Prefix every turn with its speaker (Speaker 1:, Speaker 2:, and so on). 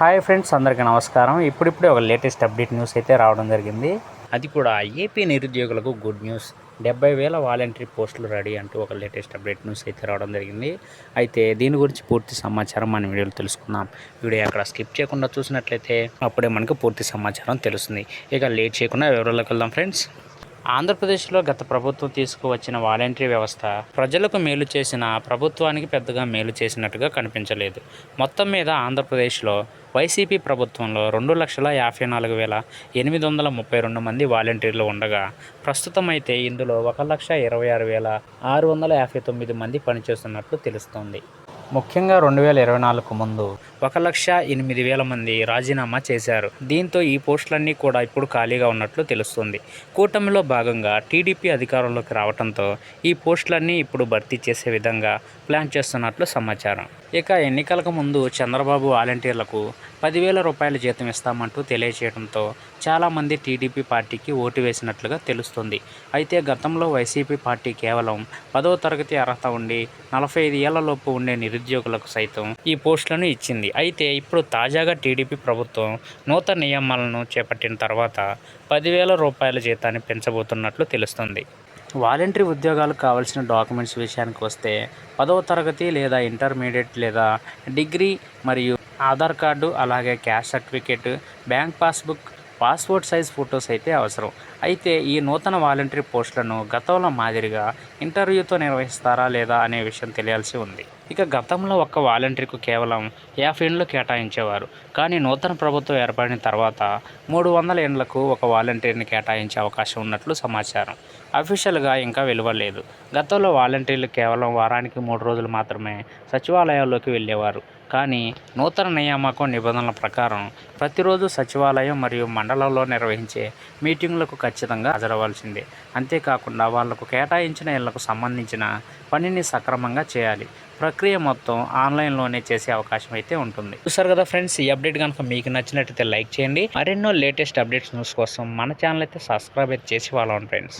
Speaker 1: Hi friends అందరికీ నమస్కారం. ఇప్పుడిప్పుడే ఒక లేటెస్ట్ అప్డేట్ న్యూస్ అయితే రావడం జరిగింది. అది కూడా ఏపీ నిరుద్యోగులకు గుడ్ న్యూస్. డెబ్బై వేల వాలంటరీ పోస్టులు రెడీ అంటూ ఒక లేటెస్ట్ అప్డేట్ న్యూస్ అయితే రావడం జరిగింది. అయితే దీని గురించి పూర్తి సమాచారం మన వీడియోలో తెలుసుకుందాం. వీడియో అక్కడ స్కిప్ చేయకుండా చూసినట్లయితే అప్పుడే మనకు పూర్తి సమాచారం తెలుస్తుంది. ఇక లేట్ చేయకుండా వివరాలకు వెళ్దాం ఫ్రెండ్స్. ఆంధ్రప్రదేశ్లో గత ప్రభుత్వం తీసుకువచ్చిన వాలంటరీ వ్యవస్థ ప్రజలకు మేలు చేసిన ప్రభుత్వానికి పెద్దగా మేలు చేసినట్టుగా కనిపించలేదు. మొత్తం మీద ఆంధ్రప్రదేశ్లో వైసీపీ ప్రభుత్వంలో రెండు లక్షల యాభై నాలుగు వేల ఎనిమిది వందల ముప్పై రెండు మంది వాలంటీర్లు ఉండగా ప్రస్తుతం అయితే ఇందులో ఒక లక్ష ఇరవై ఆరు వేల ఆరు వందల యాభై తొమ్మిది మంది పనిచేస్తున్నట్లు తెలుస్తోంది. ముఖ్యంగా రెండు వేల ఇరవై నాలుగు ముందు ఒక లక్ష ఎనిమిది వేల మంది రాజీనామా చేశారు. దీంతో ఈ పోస్టులన్నీ కూడా ఇప్పుడు ఖాళీగా ఉన్నట్లు తెలుస్తుంది. కూటమిలో భాగంగా టీడీపీ అధికారంలోకి రావడంతో ఈ పోస్టులన్నీ ఇప్పుడు భర్తీ చేసే విధంగా ప్లాన్ చేస్తున్నట్లు సమాచారం. ఇక ఎన్నికలకు ముందు చంద్రబాబు వాలంటీర్లకు పదివేల రూపాయల జీతం ఇస్తామంటూ తెలియజేయడంతో చాలామంది టీడీపీ పార్టీకి ఓటు వేసినట్లుగా తెలుస్తుంది. అయితే గతంలో వైసీపీ పార్టీ కేవలం పదవ తరగతి అర్హత ఉండి నలభై ఐదు ఏళ్ళలోపు ఉండే నిరుద్యోగులకు సైతం ఈ పోస్టులను ఇచ్చింది. అయితే ఇప్పుడు తాజాగా టీడీపీ ప్రభుత్వం నూతన నియమాలను చేపట్టిన తర్వాత పదివేల రూపాయల జీతాన్ని పెంచబోతున్నట్లు తెలుస్తుంది. వాలంటరీ ఉద్యోగాలకు కావాల్సిన డాక్యుమెంట్స్ విషయానికి వస్తే పదవ తరగతి లేదా ఇంటర్మీడియట్ లేదా డిగ్రీ మరియు ఆధార్ కార్డు అలాగే caste certificate bank passbook passport size photos అయితే అవసరం. అయితే ఈ నూతన వాలంటరీ పోస్టులను గతంలో మాదిరిగా ఇంటర్వ్యూతో నిర్వహిస్తారా లేదా అనే విషయం తెలియాల్సి ఉంది. ఇక గతంలో ఒక్క వాలంటీర్కు కేవలం యాభై ఇండ్లు కేటాయించేవారు. కానీ నూతన ప్రభుత్వం ఏర్పడిన తర్వాత మూడు వందల ఇండ్లకు ఒక వాలంటీర్ని కేటాయించే అవకాశం ఉన్నట్లు సమాచారం. అఫీషియల్గా ఇంకా వెలువలేదు గతంలో వాలంటీర్లు కేవలం వారానికి మూడు రోజులు మాత్రమే సచివాలయాల్లోకి వెళ్ళేవారు. కానీ నూతన నియామకం నిబంధనల ప్రకారం ప్రతిరోజు సచివాలయం మరియు మండలంలో నిర్వహించే మీటింగులకు ఖచ్చితంగా హాజరవ్వాల్సిందే. అంతేకాకుండా వాళ్ళకు కేటాయించిన ఇళ్ళకు సంబంధించిన పనిని సక్రమంగా చేయాలి. ప్రక్రియ మొత్తం ఆన్లైన్లోనే చేసే అవకాశం అయితే ఉంటుంది. చూసారు కదా ఫ్రెండ్స్ ఈ అప్డేట్ కనుక మీకు నచ్చినట్టయితే లైక్ చేయండి. మరెన్నో లేటెస్ట్ అప్డేట్స్ న్యూస్ కోసం మన ఛానల్ అయితే సబ్స్క్రైబ్ అయితే చేసి వాళ్ళం ఫ్రెండ్స్.